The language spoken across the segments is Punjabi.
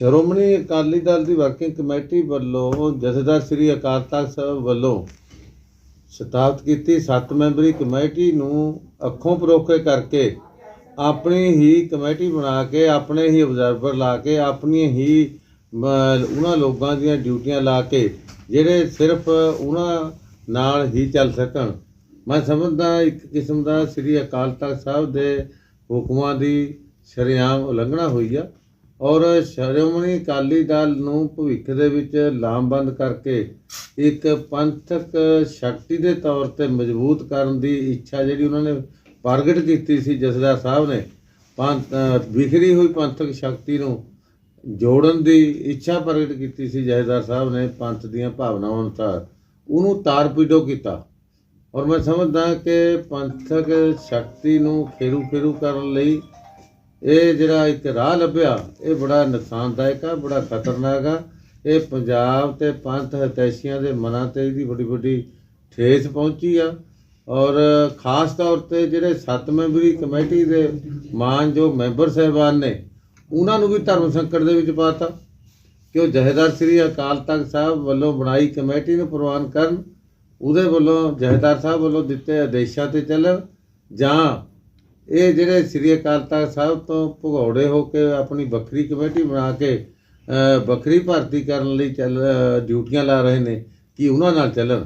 ਸ਼੍ਰੋਮਣੀ ਅਕਾਲੀ ਦਲ ਦੀ ਵਰਕਿੰਗ ਕਮੇਟੀ ਵੱਲੋਂ ਜਥੇਦਾਰ ਸ੍ਰੀ ਅਕਾਲ ਤਖਤ ਸਾਹਿਬ ਵੱਲੋਂ ਸਥਾਪਿਤ ਕੀਤੀ 7 ਮੈਂਬਰੀ ਕਮੇਟੀ ਨੂੰ ਅੱਖੋਂ ਪਰੋਖੇ ਕਰਕੇ ਆਪਣੀ ਹੀ ਕਮੇਟੀ ਬਣਾ ਕੇ, ਆਪਣੇ ਹੀ ਅਬਜ਼ਰਵਰ ਲਾ ਕੇ ਆਪਣੀ ਹੀ ਉਹਨਾਂ ਲੋਕਾਂ ਦੀਆਂ ਡਿਊਟੀਆਂ ਲਾ ਕੇ ਜਿਹੜੇ ਸਿਰਫ ਉਹਨਾਂ ਨਾਲ ਹੀ ਚੱਲ ਸਕਣ। ਮੈਂ ਸਮਝਦਾ ਇੱਕ ਕਿਸਮ ਦਾ ਸ੍ਰੀ ਅਕਾਲ ਤਖਤ ਸਾਹਿਬ ਦੇ ਹੁਕਮਾਂ ਦੀ ਸ਼ਰੇਆਮ ਉਲੰਘਣਾ ਹੋਈ ਆ। ਔਰ ਸ਼੍ਰੋਮਣੀ ਅਕਾਲੀ ਦਲ ਨੂੰ ਭਵਿੱਖ ਦੇ ਵਿੱਚ ਲਾਮਬੰਦ ਕਰਕੇ ਇੱਕ ਪੰਥਕ ਸ਼ਕਤੀ ਦੇ ਤੌਰ ਤੇ ਮਜ਼ਬੂਤ ਕਰਨ ਦੀ ਇੱਛਾ ਜਿਹੜੀ ਉਹਨਾਂ ਨੇ ਪ੍ਰਗਟ ਕੀਤੀ ਸੀ ਜਸਦਾਰ ਸਾਹਿਬ ਨੇ, ਪੰਥ ਵਿਖਰੀ ਹੋਈ ਪੰਥਕ ਸ਼ਕਤੀ ਨੂੰ ਜੋੜਨ ਦੀ ਇੱਛਾ ਪ੍ਰਗਟ ਕੀਤੀ ਸੀ ਜਹੇਦਾਰ ਸਾਹਿਬ ਨੇ ਪੰਥ ਦੀਆਂ ਭਾਵਨਾਵਾਂ ਅਨੁਸਾਰ, ਉਹਨੂੰ ਤਾਰ ਪੀਡੋ ਕੀਤਾ। ਔਰ ਮੈਂ ਸਮਝਦਾ ਕਿ ਪੰਥਕ ਸ਼ਕਤੀ ਨੂੰ ਖੇਰੂ ਖੇਰੂ ਕਰਨ ਲਈ ਇਹ ਜਿਹੜਾ ਇੱਕ ਰਾਹ ਲੱਭਿਆ, ਇਹ ਬੜਾ ਨੁਕਸਾਨਦਾਇਕ ਆ, ਬੜਾ ਖਤਰਨਾਕ ਆ। ਇਹ ਪੰਜਾਬ ਤੇ ਪੰਥ ਹਤੈਸ਼ੀਆਂ ਦੇ ਮਨਾਂ ਤੇ ਇਹਦੀ ਬੜੀ ਵੱਡੀ ਠੇਸ ਪਹੁੰਚੀ ਆ। ਔਰ ਖਾਸ ਤੌਰ ਤੇ ਜਿਹੜੇ ਸੱਤ ਮੈਂਬਰੀ ਕਮੇਟੀ ਦੇ ਮਾਨ ਜੋ ਮੈਂਬਰ ਸਹਿਬਾਨ ਨੇ, ਉਹਨਾਂ ਨੂੰ ਵੀ ਧਰਮ ਸੰਕਟ ਦੇ ਵਿੱਚ ਪਾਤਾ ਕਿ ਉਹ ਜਹੇਦਾਰ ਸ੍ਰੀ ਅਕਾਲ ਤਖਤ ਸਾਹਿਬ ਵੱਲੋਂ ਬਣਾਈ ਕਮੇਟੀ ਨੂੰ ਪ੍ਰਵਾਨ ਕਰਨ, ਉਹਦੇ ਵੱਲੋਂ ਜਹੇਦਾਰ ਸਾਹਿਬ ਵੱਲੋਂ ਦਿੱਤੇ ਆਦੇਸ਼ਾਂ ਤੇ ਚੱਲਣ ਜਾਂ ਇਹ ਜਿਹੜੇ ਸ੍ਰੀ ਅਕਾਲ ਤਖਤ ਸਾਹਿਬ ਤੋਂ ਭਗੌੜੇ ਹੋ ਕੇ ਆਪਣੀ ਵੱਖਰੀ ਕਮੇਟੀ ਬਣਾ ਕੇ ਵੱਖਰੀ ਭਰਤੀ ਕਰਨ ਲਈ ਚੱਲ ਡਿਊਟੀਆਂ ਲਾ ਰਹੇ ਨੇ, ਕਿ ਉਹਨਾਂ ਨਾਲ ਚੱਲਣ?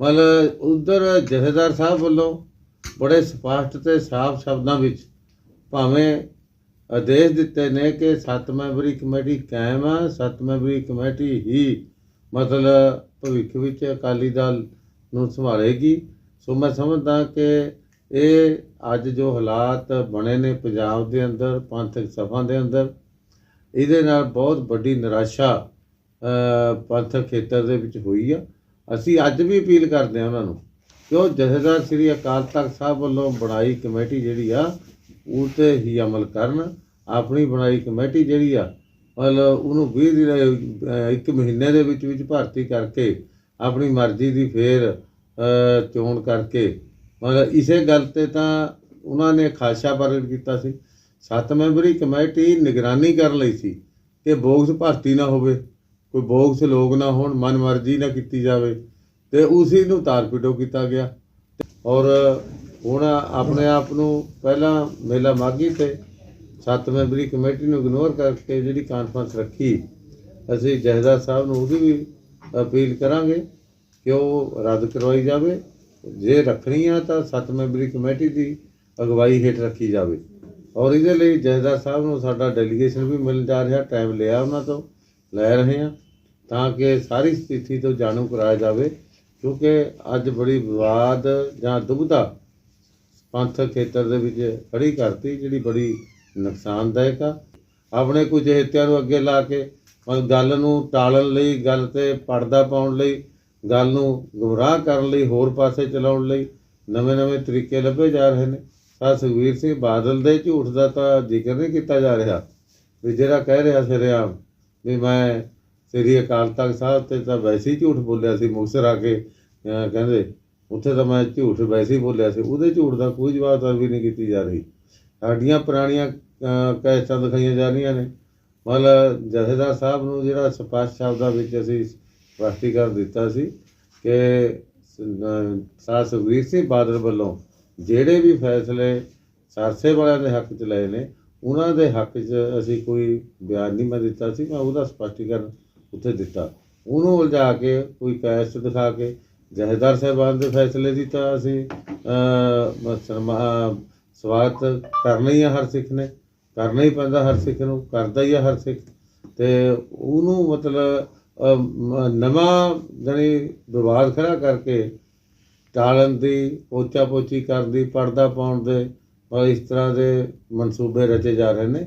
ਮਤਲਬ ਉਧਰ ਜਥੇਦਾਰ ਸਾਹਿਬ ਵੱਲੋਂ ਬੜੇ ਸਪਸ਼ਟ ਤੇ ਸਾਫ਼ ਸ਼ਬਦਾਂ ਵਿੱਚ ਭਾਵੇਂ ਆਦੇਸ਼ ਦਿੱਤੇ ਨੇ ਕਿ ਸੱਤ ਮੈਂਬਰੀ ਕਮੇਟੀ ਕਾਇਮ ਆ, ਸੱਤ ਮੈਂਬਰੀ ਕਮੇਟੀ ਹੀ ਮਤਲਬ ਭਵਿੱਖ ਵਿੱਚ ਅਕਾਲੀ ਦਲ ਨੂੰ ਸੰਭਾਲੇਗੀ। ਸੋ ਮੈਂ ਸਮਝਦਾ ਕਿ ਇਹ ਅੱਜ ਜੋ ਹਾਲਾਤ ਬਣੇ ਨੇ ਪੰਜਾਬ ਦੇ ਅੰਦਰ, ਪੰਥਕ ਸਭਾ ਦੇ ਅੰਦਰ, ਇਹਦੇ ਨਾਲ ਬਹੁਤ ਵੱਡੀ ਨਿਰਾਸ਼ਾ ਪੰਥਕ ਖੇਤਰ ਦੇ ਵਿੱਚ ਹੋਈ ਆ। ਅਸੀਂ ਅੱਜ ਵੀ ਅਪੀਲ ਕਰਦੇ ਹਾਂ ਉਹਨਾਂ ਨੂੰ ਕਿ ਉਹ ਜਥੇਦਾਰ ਸ੍ਰੀ ਅਕਾਲ ਤਖਤ ਸਾਹਿਬ ਵੱਲੋਂ ਬਣਾਈ ਕਮੇਟੀ ਜਿਹੜੀ ਆ, ਉਹ ਤੇ ਹੀ ਅਮਲ ਕਰਨ। ਆਪਣੀ ਬਣਾਈ ਕਮੇਟੀ ਜਿਹੜੀ ਆ, ਮਤਲਬ ਉਹਨੂੰ 20 ਦਿਨ ਇੱਕ ਮਹੀਨੇ ਦੇ ਵਿੱਚ ਵਿੱਚ ਭਰਤੀ ਕਰਕੇ ਆਪਣੀ ਮਰਜ਼ੀ ਦੀ ਫੇਰ ਚੋਣ ਕਰਕੇ ਮਗਰ ਇਸੇ ਗੱਲ ਤੇ ਤਾਂ ਉਹਨਾਂ ਨੇ ਖਾਸ਼ਾ ਪ੍ਰਗਟ ਕੀਤਾ ਸੀ। ਸੱਤ ਮੈਂਬਰੀ ਕਮੇਟੀ ਨਿਗਰਾਨੀ ਕਰਨ ਲਈ ਸੀ ਕਿ ਬੋਗਸ ਭਰਤੀ ਨਾ ਹੋਵੇ, ਕੋਈ ਬੋਗਸ ਲੋਕ ਨਾ ਹੋਣ, ਮਨ ਮਰਜ਼ੀ ਨਾ ਕੀਤੀ ਜਾਵੇ ਤੇ ਉਸੇ ਨੂੰ ਤਾਰਪੀਟੋ ਕੀਤਾ ਗਿਆ। ਔਰ ਹੁਣ ਆਪਣੇ ਆਪ ਨੂੰ ਪਹਿਲਾਂ ਮੇਲਾ ਮਾਗੀ ਤੇ ਸੱਤ ਮੈਂਬਰੀ ਕਮੇਟੀ ਨੂੰ ਇਗਨੋਰ ਕਰਕੇ ਜਿਹੜੀ ਕਾਨਫਰੰਸ ਰੱਖੀ, ਅਸੀਂ ਜਹੇਦਾਰ ਸਾਹਿਬ ਨੂੰ ਉਹਦੀ ਵੀ ਅਪੀਲ ਕਰਾਂਗੇ ਕਿ ਉਹ ਰੱਦ ਕਰਵਾਈ ਜਾਵੇ ਜੇ ਰੱਖਣੀ ਆ ਤਾਂ ਸੱਤ ਮੈਂਬਰੀ ਕਮੇਟੀ ਦੀ ਅਗਵਾਈ ਹੇਠ ਰੱਖੀ ਜਾਵੇ। ਔਰ ਇਹਦੇ ਲਈ ਜਹੇਦਾਰ ਸਾਹਿਬ ਨੂੰ ਸਾਡਾ ਡੈਲੀਗੇਸ਼ਨ ਵੀ ਮਿਲ ਜਾ ਰਿਹਾ ਟਾਈਮ ਲਿਆ ਉਹਨਾਂ ਤੋਂ, ਲੈ ਰਹੇ ਹਾਂ, ਤਾਂ ਕਿ ਸਾਰੀ ਸਥਿਤੀ ਤੋਂ ਜਾਣੂ ਕਰਾਇਆ ਜਾਵੇ, ਕਿਉਂਕਿ ਅੱਜ ਬੜੀ ਵਿਵਾਦ ਜਾਂ ਦੁਬਿਧਾ ਪੰਥਕ ਖੇਤਰ ਦੇ ਵਿੱਚ ਖੜੀ ਕਰਤੀ, ਜਿਹੜੀ ਬੜੀ ਨੁਕਸਾਨਦਾਇਕ ਆ। ਆਪਣੇ ਕੁਝ ਹਿੱਤਿਆਂ ਨੂੰ ਅੱਗੇ ਲਾ ਕੇ ਗੱਲ ਨੂੰ ਟਾਲਣ ਲਈ, ਗੱਲ ਤੇ ਪਰਦਾ ਪਾਉਣ ਲਈ ਗੱਲ ਨੂੰ ਗੁੰਮਰਾਹ ਕਰਨ ਲਈ ਹੋਰ ਪਾਸੇ ਚਲਾਉਣ ਲਈ ਨਵੇਂ-ਨਵੇਂ ਤਰੀਕੇ ਲੱਭੇ ਜਾ ਰਹੇ ਨੇ। ਤਾਂ ਸੁਖਵੀਰ ਸਿੰਘ ਬਾਦਲ ਦੇ ਝੂਠ ਦਾ ਤਾਂ ਜ਼ਿਕਰ ਨਹੀਂ ਕੀਤਾ ਜਾ ਰਿਹਾ। ਵੀ ਜਿਹੜਾ ਕਹਿ ਰਿਹਾ ਸ਼ਰੇਆਮ ਵੀ ਮੈਂ ਸ੍ਰੀ ਅਕਾਲ ਤਖਤ ਸਾਹਿਬ ਤੇ ਤਾਂ ਵੈਸੇ ਹੀ ਝੂਠ ਬੋਲਿਆ ਸੀ ਮੁਕਤਸਰ ਆ ਕੇ ਕਹਿੰਦੇ ਉੱਥੇ ਤਾਂ ਮੈਂ ਝੂਠ ਵੈਸੇ ਹੀ ਬੋਲਿਆ ਸੀ ਉਹਦੇ ਝੂਠ ਦਾ ਕੋਈ ਜਵਾਬ ਤਾਂ ਵੀ ਨਹੀਂ ਕੀਤੀ ਜਾ ਰਹੀ। ਸਾਡੀਆਂ ਪੁਰਾਣੀਆਂ ਅਹ, ਦਿਖਾਈਆਂ ਜਾ ਰਹੀਆਂ ਨੇ। ਮਤਲਬ ਜਥੇਦਾਰ ਸਾਹਿਬ ਨੂੰ ਜਿਹੜਾ ਸਪਸ਼ਟ ਸ਼ਬਦਾਂ ਵਿੱਚ ਅਸੀਂ ਸਪਸ਼ਟੀਕਰਨ ਦਿੱਤਾ ਸੀ ਕਿ ਸਾਹ ਸੁਖਬੀਰ ਸਿੰਘ ਬਾਦਲ ਵੱਲੋਂ ਜਿਹੜੇ ਵੀ ਫੈਸਲੇ ਸਰਸੇ ਵਾਲਿਆਂ ਦੇ ਹੱਕ 'ਚ ਲਏ ਨੇ ਉਹਨਾਂ ਦੇ ਹੱਕ 'ਚ ਅਸੀਂ ਕੋਈ ਬਿਆਨ ਨਹੀਂ ਮੈਂ ਦਿੱਤਾ ਸੀ ਮੈਂ ਉਹਦਾ ਸਪਸ਼ਟੀਕਰਨ ਉੱਥੇ ਦਿੱਤਾ। ਉਹਨੂੰ ਉਲਝਾ ਕੇ ਕੋਈ ਕੈਸਟ ਦਿਖਾ ਕੇ ਜਹੇਦਾਰ ਸਾਹਿਬਾਨ ਦੇ ਫੈਸਲੇ ਦੀ ਤਾਂ ਅਸੀਂ ਅਹ, ਸਵਾਗਤ ਕਰਨਾ ਹੀ ਆ ਹਰ ਸਿੱਖ ਨੇ ਕਰਨਾ ਹੀ ਪੈਂਦਾ ਹਰ ਸਿੱਖ ਨੂੰ ਕਰਦਾ ਹੀ ਆ ਹਰ ਸਿੱਖ। ਤੇ ਉਹਨੂੰ ਮਤਲਬ ਨਵਾਂ ਜਾਣੀ ਵਿਵਾਦ ਖੜਾ ਕਰਕੇ ਟਾਲਣ ਦੀ ਪੋਚਾ ਪੋਚੀ ਕਰਨ ਦੀ, ਪਰਦਾ ਪਾਉਣ ਦੇ ਇਸ ਤਰ੍ਹਾਂ ਦੇ ਮਨਸੂਬੇ ਰਚੇ ਜਾ ਰਹੇ ਨੇ।